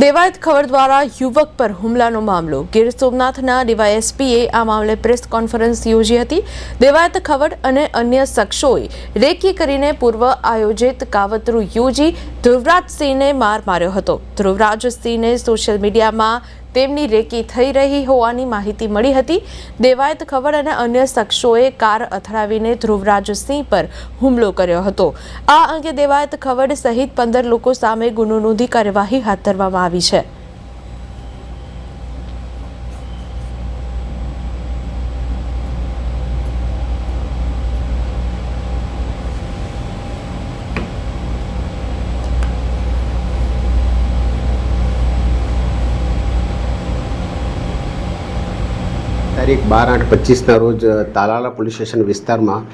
દેવાયત ખબર દ્વારા યુવક પર હુમલાનો મામલો. ગીર સોમનાથના ડીવાયએસપીએ આ મામલે પ્રેસ કોન્ફરન્સ યોજી હતી. દેવાયત ખબર અને અન્ય શખ્સોએ રેકી કરીને પૂર્વ આયોજિત કાવતરું યોજી ધ્રુવરાજસિંહને માર માર્યો હતો. ધ્રુવરાજસિંહને સોશિયલ મીડિયામાં તેમની રેકી થઈ રહી હોવાની માહિતી મળી હતી. દેવાયત ખબર અને અન્ય શખ્સોએ કાર અથડાવીને ધ્રુવરાજસિંહ પર હુમલો કર્યો હતો. આ અંગે દેવાયત ખવડ સહિત પંદર લોકો સામે ગુનો નોંધી કાર્યવાહી હાથ ધરવામાં આવી છે. તારીખ બાર આઠ પચીસના રોજ તાલાલા પોલીસ સ્ટેશન વિસ્તારમાં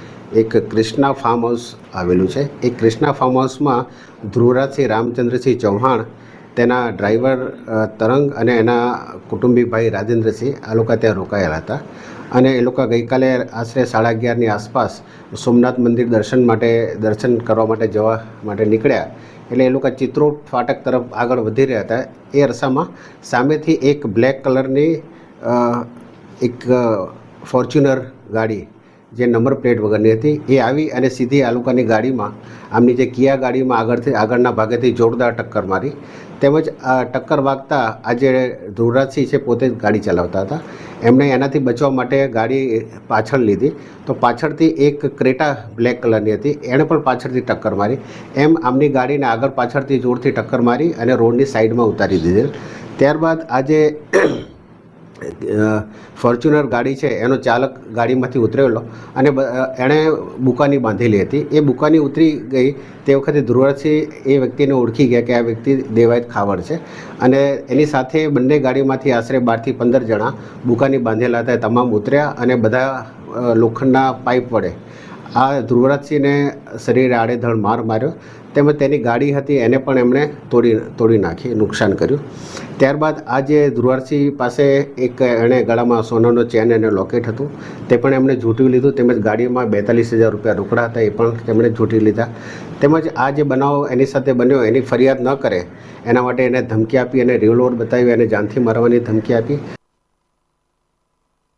એક ક્રિષ્ના ફાર્મ હાઉસ આવેલું છે. એ ક્રિષ્ના ફાર્મ હાઉસમાં ધ્રુવરાજસિંહ રામચંદ્રસિંહ ચૌહાણ, તેના ડ્રાઈવર તરંગ અને એના કુટુંબી ભાઈ રાજેન્દ્રસિંહ આ લોકો ત્યાં રોકાયેલા હતા. અને એ લોકો ગઈકાલે આશરે સાડા અગિયારની આસપાસ સોમનાથ મંદિર દર્શન માટે, દર્શન કરવા માટે જવા માટે નીકળ્યા. એટલે એ લોકો ચિત્રો ફાટક તરફ આગળ વધી રહ્યા હતા. એ અરસામાં સામેથી એક બ્લેક કલરની એક ફોર્ચ્યુનર ગાડી જે નંબર પ્લેટ વગરની હતી, એ આવી અને સીધી આ લોકોની ગાડીમાં, આમની જે કિયા ગાડીમાં આગળથી, આગળના ભાગેથી જોરદાર ટક્કર મારી. તેમજ આ ટક્કર વાગતા આ જે ધ્રુવરાજસિંહ છે, પોતે જ ગાડી ચલાવતા હતા. એમણે એનાથી બચવા માટે ગાડી પાછળ લીધી. તો પાછળથી એક ક્રેટા બ્લેક કલરની હતી. એણે પણ પાછળથી ટક્કર મારી. એમ આમની ગાડીને આગળ પાછળથી જોરથી ટક્કર મારી અને રોડની સાઈડમાં ઉતારી દીધેલ. ત્યારબાદ આજે ફોર્ચ્યુનર ગાડી છે, એનો ચાલક ગાડીમાંથી ઉતરેલો અને એણે બુકાની બાંધેલી હતી. એ બુકાની ઉતરી ગઈ તે વખતે ધ્રુવરાજસિંહ એ વ્યક્તિને ઓળખી ગયા કે આ વ્યક્તિ દેવાયત ખાવડ છે અને એની સાથે બંને ગાડીમાંથી આશરે બારથી પંદર જણા બુકાની બાંધેલા હતા તમામ ઉતર્યા અને બધા લોખંડના પાઇપ વડે આ ધ્રુવરાજસિંહને શરીરે આડેધડ માર માર્યો. તેમજ તેની ગાડી હતી, એને પણ એમણે તોડી તોડી નાખી, નુકસાન કર્યું. ત્યારબાદ આ જે ધ્રુવરાજસિંહ પાસે એક એણે ગળામાં સોનાનો ચેન અને લોકેટ હતું, તે પણ એમણે ઝૂંટવી લીધું. તેમજ ગાડીમાં બેતાલીસ હજાર રૂપિયા રોકડા હતા, એ પણ તેમણે ઝૂંટી લીધા. તેમજ આ જે બનાવ એની સાથે બન્યો, એની ફરિયાદ ન કરે, એના માટે એને ધમકી આપી અને રિવોલ્વર બતાવી અને જાનથી મારવાની ધમકી આપી.